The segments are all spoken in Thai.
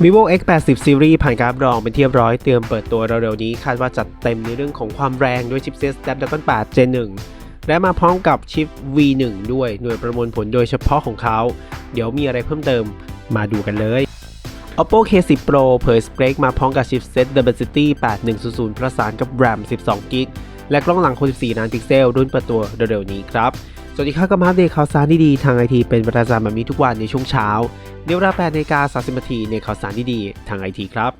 vivo x 8 0 series ผ่านการรับรองเป็นที่เรียบร้อยเตรียมเปิดตัวเร็วๆนี้คาดว่าจัดเต็มในเรื่องของความแรงด้วยชิปเซ็ต Snapdragon 8 Gen 1 และมาพร้อมกับชิป V1 ด้วยหน่วยประมวลผลโดยเฉพาะของเขา เดี๋ยวมีอะไรเพิ่มเติมมาดูกันเลย Oppo K10 Pro เผยสเปคมาพร้อมกับชิปเซ็ต Dimensity 8100 ประสานกับ RAM 12 g b และกล้องหลัง64ล้านพิกเซล รุ่นเปิดตัวเร็วๆนี้ครับ สวัสดีครับก็มาอัปเดตข่าวสารดีๆทางไอทีเป็นประจำแบบนี้ทุกวันในช่วงเช้า เดี๋ยวเวลา8นาฬิกา30นาทีในข่าวสารดีๆทางไอทีครับ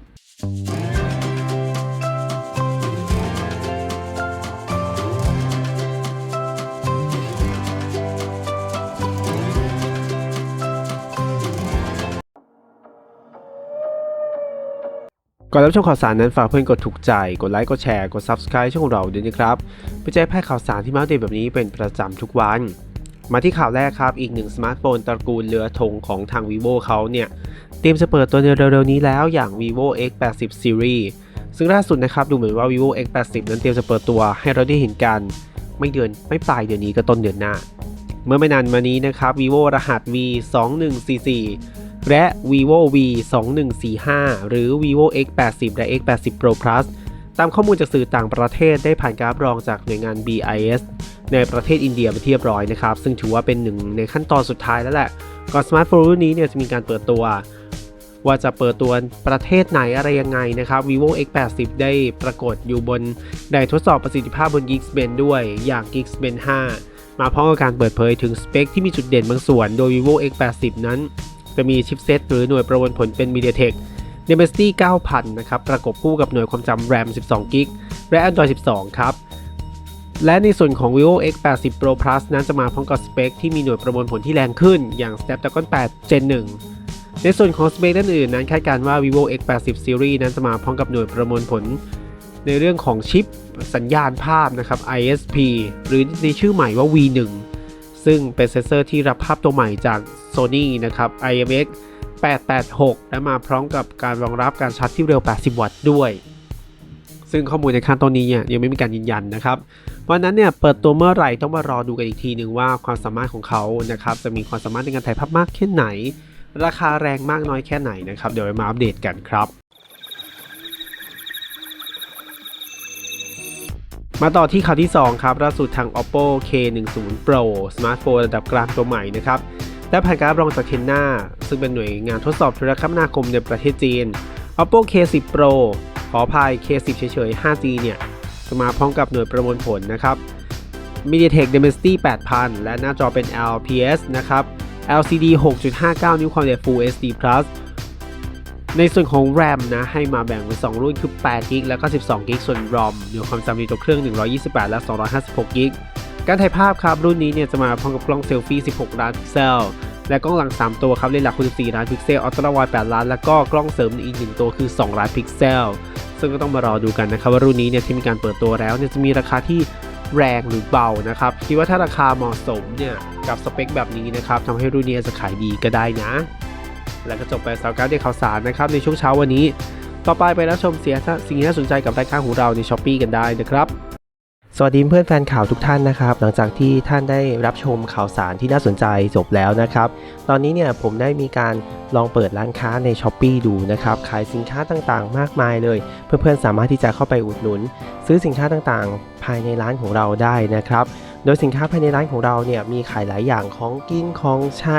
ก่อนรับชมข่าวสารนั้นฝากเพื่อนกดถูกใจ กดไลค์ กดแชร์ กด Subscribe ช่องของเราด้วยนะครับเพื่อจะได้แพร่ข่าวสารที่มาอัปเดตแบบนี้เป็นประจำทุกวัน มาที่ข่าวแรกครับ อีกหนึ่งสมาร์ทโฟนตระกูลเรือธงของทาง vivo เขาเนี่ย เตรียมจะเปิดตัวในเร็วๆนี้แล้วอย่าง vivo x 8 0 series ซึ่งล่าสุดนะครับดูเหมือนว่า vivo x 8 0นั้นเตรียมจะเปิดตัวให้เราได้เห็นกัน ไม่เดือนไม่ปลายเดือนนี้ก็ต้นเดือนหน้า เมื่อไม่นานมานี้นะครับ vivo รหัส v 2 1 4 4 และ vivo v 2 1 4 5หรือ vivo x 8 0และ x 8 0 pro plus ตามข้อมูลจากสื่อต่างประเทศได้ผ่านการรับรองจากหน่วยงาน BIS ในประเทศอินเดียไปนที่เรียบร้อยนะครับ ซึ่งถือว่าเป็นหนึ่งในขั้นตอนสุดท้ายแล้วแหละ ก่อนสมาร์ทโฟนรุ่นนี้เนี่ยจะมีการเปิดตัว ว่าจะเปิดตัวประเทศไหนอะไรยังไงนะครับ vivo x 8 0ได้ปรากฏอยู่บนไดทดสอบประสิทธิภาพบน Geekbench ด้วยอย่าง Geekbench 5 มาพร้อมกับการเปิดเผยถึงสเปคที่มีจุดเด่นบางส่วน โดย vivo x 8 0นั้น จะมีชิปเซตหรือหน่วยประมวลผลเป็น MediaTek Dimensity 9000 นะครับ ประกบคู่กับหน่วยความจำ RAM 12 g b และ Android 12 ครับ และในส่วนของ vivo x 8 0 pro plus นั้นจะมาพร้อมกับสเปคที่มีหน่วยประมวลผลที่แรงขึ้น อย่าง snapdragon 8 gen 1 ในส่วนของสเปคด้านอื่นนั้นคาดการณ์ว่า vivo x 8 0 series นั้นจะมาพร้อมกับหน่วยประมวลผล ในเรื่องของชิปสัญญาณภาพนะครับ ISP หรือในชื่อใหม่ว่า V1 ซึ่งเป็นเซนเซอร์ที่รับภาพตัวใหม่จาก Sony นะครับ IMX 886 และมาพร้อมกับการรองรับการชาร์จที่เร็ว 80 วัตต์ด้วย ซึ่งข้อมูลในขั้นตอนนี้เนี่ยยังไม่มีการยืนยันนะครับ เพราะนั้นเนี่ยเปิดตัวเมื่อไหร่ต้องมารอดูกันอีกทีหนึ่งว่าความสามารถของเขานะครับจะมีความสามารถในการถ่ายภาพมากแค่ไหน ราคาแรงมากน้อยแค่ไหนนะครับเดี๋ยวมาอัปเดตกันครับ มาต่อที่ข่าวที่ 2 ครับล่าสุดทาง oppo k10 pro สมาร์ทโฟนระดับกลางตัวใหม่นะครับได้ผ่านการรับรองจากเทนนาซึ่งเป็นหน่วยงานทดสอบโทรคมนาคมในประเทศจีน oppo k10 pro ขออภัย k10 เฉยๆ 5G เนี่ยจะมาพร้อมกับหน่วยประมวลผลนะครับ MediaTek Dimensity 8000 และหน้าจอเป็น LPS นะครับ LCD 6.59 นิ้วความละเอียด Full HD Plus ในส่วนของ RAM นะให้มาแบ่งเป็น 2 รุ่นคือ 8 g b แล้วก็ 12 g b ส่วน ROM หน่วความจำในตัวเครื่อง 128 และ 256 g b การถ่ายภาพครับ รุ่นนี้เนี่ยจะมาพร้อมกับกล้องเซลฟี่ 16 ล้านพิกเซล และกล้องหลัง 3 ตัวครับเลนส์หลัก64ล้านพิกเซลอัลตร้าไวด์8ล้าน แล้วก็กล้องเสริมอีก 1 ตัวคือ 2 ล้านพิกเซล ซึ่งก็ต้องมารอดูกันนะครับว่ารุ่นนี้เนี่ยที่มีการเปิดตัวแล้วเนี่ยจะมีราคาที่แรงหรือเบานะครับคิดว่าถ้าราคาเหมาะสมเนี่ยกับสเปคแบบนี้นะครับทำให้รุ่นนี้จจะขายดีก็ได้นะ แล้วก็จบไปสาวการเด็กข่าวสารนะครับในช่วงเช้าวันนี้ ต่อไปไปรับชมเสียสิ่งที่น่าสนใจกับรายการของเราในช้อปปีกันได้นะครับสวัสดีเพื่อนแฟนข่าวทุกท่านนะครับ หลังจากที่ท่านได้รับชมข่าวสารที่น่าสนใจจบแล้วนะครับ ตอนนี้เนี่ยผมได้มีการลองเปิดร้านค้าใน s h อ p e e ดูนะครับ ขายสินค้าต่างๆ มากมายเลย เพื่อนๆสามารถที่จะเข้าไปอุดหนุน ซื้อสินค้าต่างๆ ภายในร้านของเราได้นะครับ โดยสินค้าภายในร้านของเราเนี่ยมีขายหลายอย่างของกินของใช้